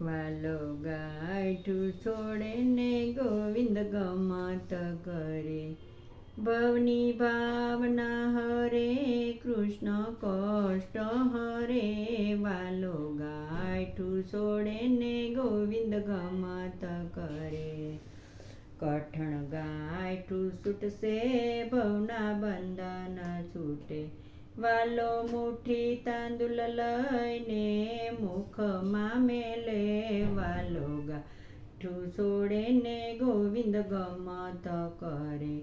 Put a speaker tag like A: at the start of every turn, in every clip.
A: વાલો ગાયઠું છોડે ને ગોવિંદ ગમત કરે. ભવની ભાવના હરે કૃષ્ણ કષ્ટ હરે. વાલો ગાયઠું છોડે ને ગોવિંદ ગમત કરે. કઠણ ગાયઠું છૂટશે, ભવના બંધન છૂટે. વાલો મુઠ્ઠી તાંદુલ લઈને મુખમાં મેલે. વાલો ગાઠું છોડે ને ગોવિંદ ગમત કરે.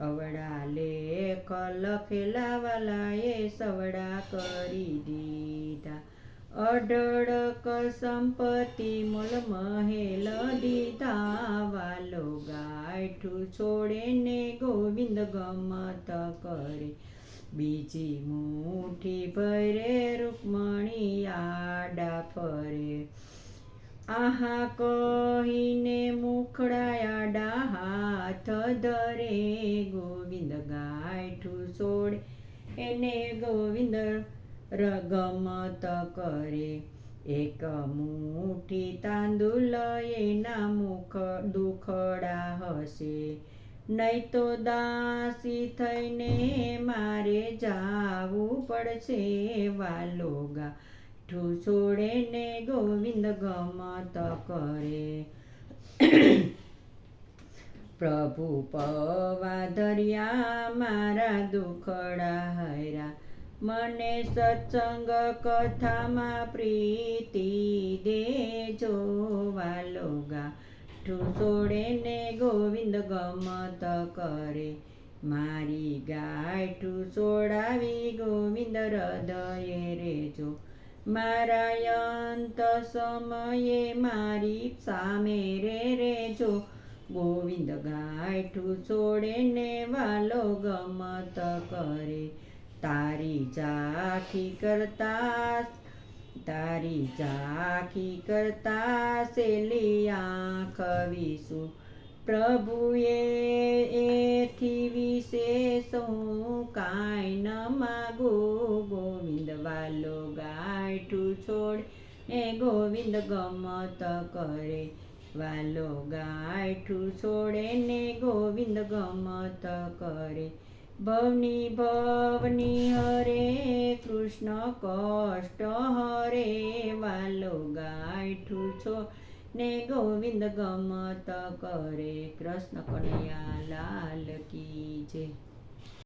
A: અવડા લેખ લખેલા વાલાએ સવડા કરી દીધા. અઢળક સંપત્તિ મૂળ મહેલ દીધા. વાલો ગાઠું છોડે ને ગોવિંદ ગમત કરે. બીજી મુઠ્ઠી ભરે, રૂકમણી આડા ફરે. આહા કહીને મુખડાયાડા હાથ ધરે. ગોવિંદ ગાયઠું છોડે એને ગોવિંદ રગમત કરે. એક મુઠ્ઠી તાંદુલ, એના મુખ દુખડા હશે. નહીં તો દાસી થઈને મારે જાવું પડશે વાલો છોડે ને ગોવિંદ ગમત કરે. પ્રભુ પવાધર્યા મારા દુખડા હૈરા. મને સત્સંગ કથામાં પ્રીતિ દેજો વાલો ગાઠું છોડે ને ગોવિંદ ગમત કરે. મારી ગાયઠું છોડાવી ગોવિંદ હૃદયે રેજો. મારા અંત સમયે મારી સામે રે રેજો. ગોવિંદ ગાયઠું છોડે ને વાલો ગમત કરે. તારી ચાખી કરતા તારી ઝાંખી કરતા સેલી આંખ વિશું પ્રભુએ એથી વિશેષ હું કાંઈ ન માગો? ગોવિંદ વાલો ગાઠું છોડ, એ ગોવિંદ ગમત કરે. વાલો ગાયઠું છોડે ને ગોવિંદ ગમત કરે. ભવની ભવની હરે કૃષ્ણ કષ્ટ છો? ને ગોવિંદ ગમત કરે કૃષ્ણ કનૈયા લાલ કી જય.